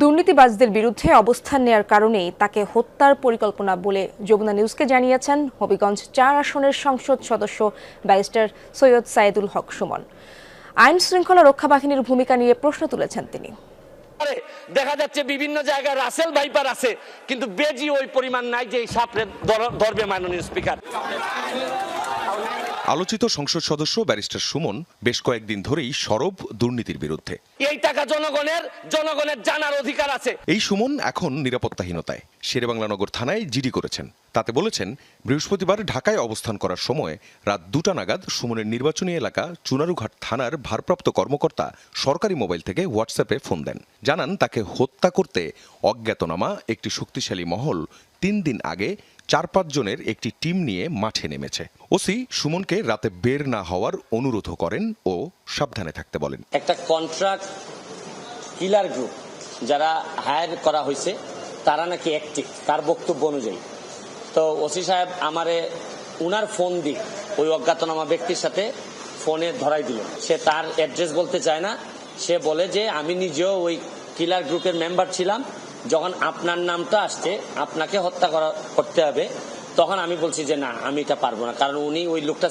দুর্নীতিবাজদের বিরুদ্ধে অবস্থান নেয়ার কারণেই তাকে হত্যার পরিকল্পনা বলে যমুনা নিউজকে জানিয়েছেন হবিগঞ্জ চার আসনের সংসদ সদস্য ব্যারিস্টার সৈয়দ সাইদুল হক সুমন। আইন শৃঙ্খলা রক্ষা বাহিনীর ভূমিকা নিয়ে প্রশ্ন তুলেছেন তিনি। দেখা যাচ্ছে বিভিন্ন জায়গায় রাসেল ভাইপার আছে, কিন্তু বেজি ওই পরিমাণ নাই যে সাপড়ে ধরবে মাননীয় স্পিকার। আলোচিত সংসদ সদস্য ব্যারিস্টার সুমন বেশ কয়েকদিন ধরেই সরব দুর্নীতির বিরুদ্ধে। এই টাকা জনগণের জনগণের জানার অধিকার আছে। এই সুমন এখন নিরাপত্তাহীনতায়। শেরেবাংলানগর থানায় জিডি করেছেন। তাতে বলেছেন বৃহস্পতিবার ঢাকায় অবস্থান করার সময় রাত দুটা নাগাদ সুমনের নির্বাচনী এলাকা চুনারুঘাট থানার ভারপ্রাপ্ত কর্মকর্তা সরকারি মোবাইল থেকে হোয়াটসঅ্যাপে ফোন দেন। জানান তাকে হত্যা করতে অজ্ঞাতনামা একটি শক্তিশালী মহল তিন দিন আগে চার পাঁচ জনের একটি টিম নিয়ে মাঠে নেমেছে। ওসি সুমনকে রাতে বের না হওয়ার অনুরোধও করেন ও সাবধানে থাকতে বলেন। একটা কন্ট্রাক্ট কিলার গ্রুপ যারা হায়ার করা হয়েছে, তারা নাকি অ্যাক্টিভ তার বক্তব্য অনুযায়ী। তো ওসি সাহেব আমারে উনার ফোন দিক ওই অজ্ঞাতনামা ব্যক্তির সাথে ফোনে ধরাই দিল। সে তার অ্যাড্রেস বলতে চায় না। সে বলে যে, আমি নিজেও ওই কিলার গ্রুপের মেম্বার ছিলাম। যখন আপনার নামটা আসছে, আপনাকে হত্যা করা করতে হবে, তখন আমি বলছি যে না, আমি এটা পারব না। কারণ উনি ওই লোকটা